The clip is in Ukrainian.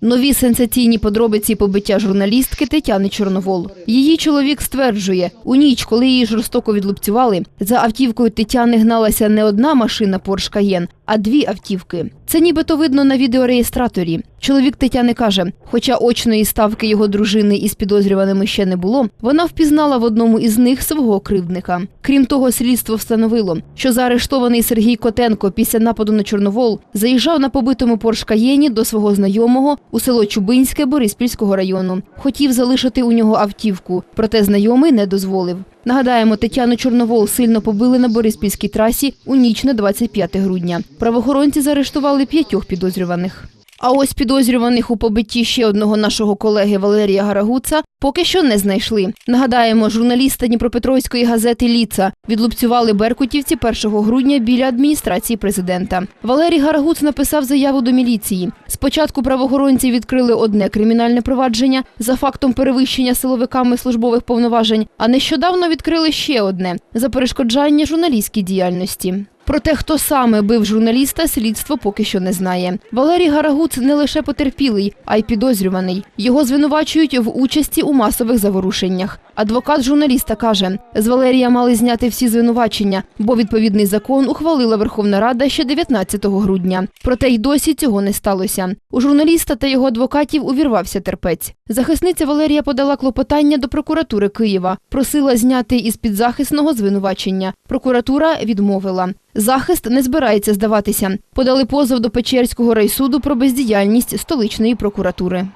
Нові сенсаційні подробиці побиття журналістки Тетяни Чорновол. Її чоловік стверджує, у ніч, коли її жорстоко відлупцювали, за автівкою Тетяни гналася не одна машина Porsche Cayenne, а дві автівки. Це нібито видно на відеореєстраторі. Чоловік Тетяни каже, хоча очної ставки його дружини із підозрюваними ще не було, вона впізнала в одному із них свого кривдника. Крім того, слідство встановило, що заарештований Сергій Котенко після нападу на Чорновол заїжджав на побитому Cayenne до свого знайомого у село Чубинське Бориспільського району. Хотів залишити у нього автівку, проте знайомий не дозволив. Нагадаємо, Тетяну Чорновол сильно побили на Бориспільській трасі у ніч на 25 грудня. Правоохоронці заарештували п'ятьох підозрюваних. А ось підозрюваних у побитті ще одного нашого колеги Валерія Гарагуца поки що не знайшли. Нагадаємо, журналіста Дніпропетровської газети Ліца відлупцювали беркутівці 1 грудня біля адміністрації президента. Валерій Гарагуц написав заяву до міліції. Спочатку правоохоронці відкрили одне кримінальне провадження за фактом перевищення силовиками службових повноважень, а нещодавно відкрили ще одне за перешкоджання журналістській діяльності. Про те, хто саме бив журналіста, слідство поки що не знає. Валерій Гарагуц не лише потерпілий, а й підозрюваний. Його звинувачують в участі у масових заворушеннях. Адвокат журналіста каже, з Валерія мали зняти всі звинувачення, бо відповідний закон ухвалила Верховна Рада ще 19 грудня. Проте й досі цього не сталося. У журналіста та його адвокатів увірвався терпець. Захисниця Валерія подала клопотання до прокуратури Києва, просила зняти із підзахисного звинувачення. Прокуратура відмовила. Захист не збирається здаватися. Подали позов до Печерського райсуду про бездіяльність столичної прокуратури.